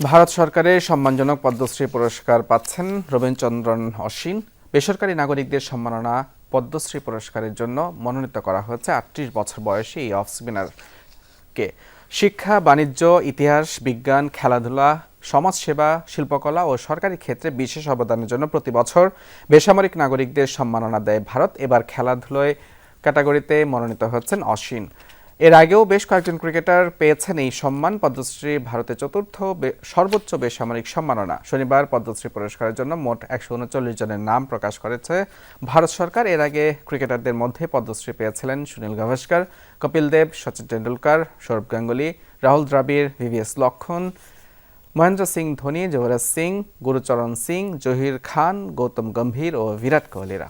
ভারত সরকারের সম্মানজনক পদ্মশ্রী পুরস্কার পাচ্ছেন রবীন্দ্রচন্দ্রন অশ্বিন। বেসরকারি নাগরিকদের সম্মাননা পদ্মশ্রী পুরস্কারের জন্য মনোনীত করা হয়েছে আটত্রিশ বছর বয়সী এই অফ স্পিনারকে শিক্ষা, বাণিজ্য, ইতিহাস, বিজ্ঞান, খেলাধুলা, সমাজসেবা, শিল্পকলা ও সরকারি ক্ষেত্রে বিশেষ অবদানের জন্য প্রতি বছর বেসামরিক নাগরিকদের সম্মাননা দেয় ভারত। এবার খেলাধুলায় ক্যাটাগরিতে মনোনীত হচ্ছেন অশ্বিন। এর আগেও বেশ কয়েকজন ক্রিকেটার পেয়েছেন এই সম্মান, পদ্মশ্রী, ভারতের চতুর্থ সর্বোচ্চ বেসামরিক সম্মাননা। শনিবার পদ্মশ্রী পুরস্কারের জন্য মোট একশো উনচল্লিশ জনের নাম প্রকাশ করেছে ভারত সরকার। এর আগে ক্রিকেটারদের মধ্যে পদ্মশ্রী পেয়েছিলেন Sunil Gavaskar, Kapil Dev, Sachin Tendulkar Sourav Ganguly, Rahul Dravid, V V S Laxman, Mahendra Singh Dhoni, Yuvraj Singh, গুরুচরণ সিং, জহির খান, গৌতম গম্ভীর ও বিরাট কোহলিরা।